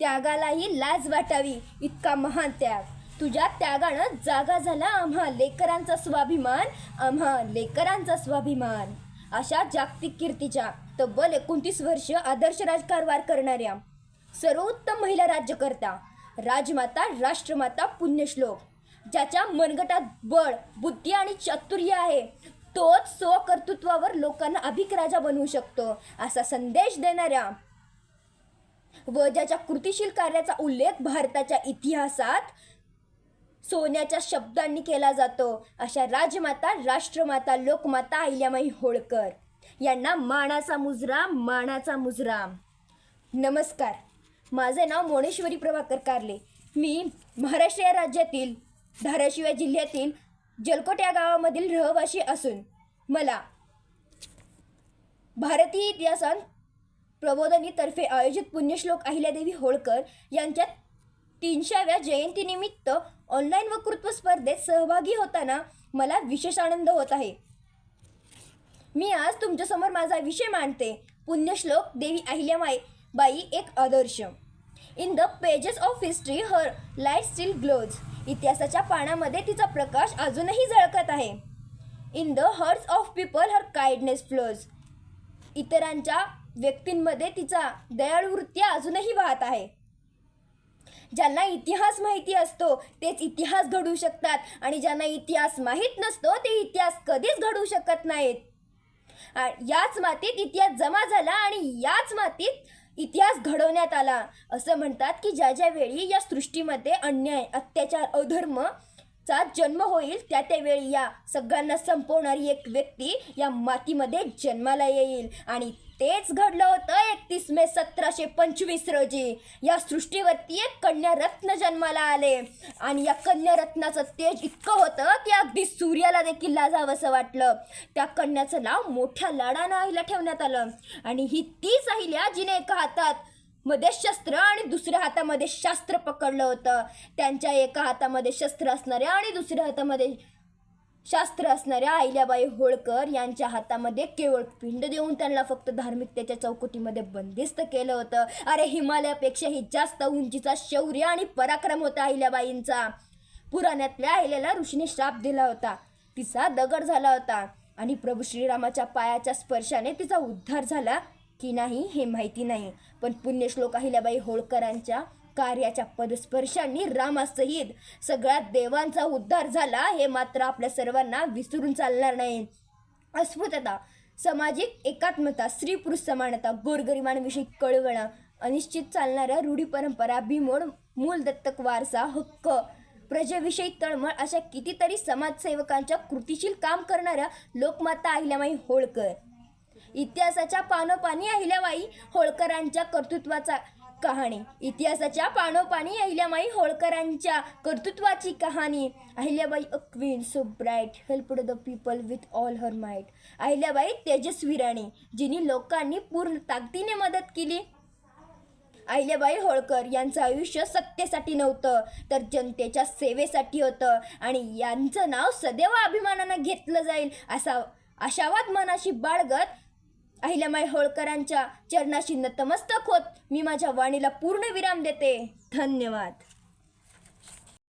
त्यागालाही लाज वाटावी इतका महान त्याग. तुझ्या त्यागानं जागा झाला आम्हा लेकरांचा स्वाभिमान आम्हा लेकरांचा स्वाभिमान. अशा जागतिक कीर्तीच्या तब्बल एकोणतीस वर्ष आदर्श राजकारभार करणाऱ्या सर्वोत्तम महिला राज्यकर्ता राजमाता राष्ट्रमाता पुण्यश्लोक ज्याच्या मनगटात बळ बुद्धी आणि चातुर्य आहे तोच स्वकर्तृत्वावर लोकांना अभिक राजा बनवू शकतो असा संदेश देणाऱ्या व ज्याच्या कृतिशील कार्याचा उल्लेख भारताच्या इतिहासात सोन्याच्या शब्दांनी केला जातो. अशा राजमाता राष्ट्रमाता लोकमाता अहिल्यामाई होळकर. यांना मानाचा मुजरा मानाचा मुजरा. नमस्कार. माझे नाव मोनेश्वरी प्रभाकर कारले. मी महाराष्ट्र या राज्यातील धाराशिव या जिल्ह्यातील जलकोट या गावामधील रहिवाशी असून मला भारतीय इतिहासात प्रबोधनीतर्फे आयोजित पुण्यश्लोक अहिल्यादेवी होळकर यांच्या तीनशेव्या जयंतीनिमित्त ऑनलाईन वक्तृत्व स्पर्धेत सहभागी होताना मला विशेष आनंद होत आहे. मी आज तुमच्यासमोर माझा विषय मांडते. पुण्यश्लोक देवी अहिल्यामाई बाई एक आदर्श. In the pages of history her light still glows इतिहासाच्या पानामध्ये तिचा प्रकाश अजूनही झळकत आहे. In the hearts of people her kindness flows इतरांच्या व्यक्तींमध्ये तिचा दयाळू वृत्ती अजूनही वाहत आहे. ज्यांना इतिहास माहिती असतो तेच इतिहास घडवू शकतात आणि ज्यांना इतिहास माहीत नसतो ते इतिहास कधीच घडवू शकत नाहीत. याच मातीत इतिहास जमा झाला आणि याच मातीत इतिहास घडवण्यात आला. असं म्हणतात की ज्या ज्या वेळी या सृष्टीमध्ये अन्याय अत्याचार अधर्म चा जन्म होईल त्या त्यावेळी या सगळ्यांना संपवणारी एक व्यक्ती या मातीमध्ये जन्माला येईल. आणि तेच घडलं होतं एकतीस मे सतराशे पंचवीस रोजी. या सृष्टीवरती एक कन्यारत्न जन्माला आले. आणि या कन्या रत्नाचं तेज इतकं होतं की अगदी सूर्याला देखील लाजावंसं वाटलं. त्या कन्याचं नाव मोठ्या लाडानं आईला ठेवण्यात आलं. आणि ही तीच अहिल्या जिने एका हातात. मध्ये शस्त्र आणि दुसऱ्या हातामध्ये शास्त्र पकडलं होतं. त्यांच्या एका हातामध्ये शस्त्र असणाऱ्या आणि दुसऱ्या हातामध्ये शास्त्र असणाऱ्या अहिल्याबाई होळकर यांच्या हातामध्ये केवळ पिंड देऊन त्यांना फक्त धार्मिकतेच्या चौकटीमध्ये बंदिस्त केलं होतं. अरे हिमालयापेक्षाही जास्त उंचीचा शौर्य आणि पराक्रम होता अहिल्याबाईंचा पुराण्यातल्या अहिल्याला ऋषीने श्राप दिला होता. तिचा दगड झाला होता आणि प्रभू श्रीरामाच्या पायाच्या स्पर्शाने तिचा उद्धार झाला. की नाही हे माहिती नाही. पण पुण्यश्लोक अहिल्याबाई होळकरांच्या कार्याच्या पदस्पर्शांनी रामासहित सगळ्या देवांचा उद्धार झाला हे मात्र आपल्या सर्वांना विसरून चालणार नाही. अस्पृतता सामाजिक एकात्मता स्त्री पुरुष समानता गोरगरिबांविषयी कळवळा अनिश्चित चालणाऱ्या रूढी परंपरा भीमोड मूल दत्तक वारसा हक्क प्रजेविषयी तळमळ अशा कितीतरी समाजसेवकांच्या कृतिशील काम करणाऱ्या लोकमाता अहिल्यामाई होळकर. इतिहासाच्या पानोपानी अहिल्याबाई होळकरांच्या कर्तृत्वाचा कहाणी. इतिहासाच्या पानोपानी अहिल्याबाई होळकरांच्या कर्तृत्वाची कहाणी. Ahilyabai a queen so bright help the people with all her might. Ahilyabai तेजस्वी राणी जिनी लोकांनी पूर्ण ताकदीने मदत केली. अहिल्याबाई होळकर यांचं आयुष्य सत्तेसाठी नव्हतं तर जनतेच्या सेवेसाठी होतं आणि यांचं नाव सदैव अभिमानानं घेतलं जाईल असा आशावाद मनाशी बाळगत अहिल्यामाई होळकरांच्या चरणाशी नतमस्तक होत. मी माझ्या वाणीला पूर्ण विराम देते. धन्यवाद.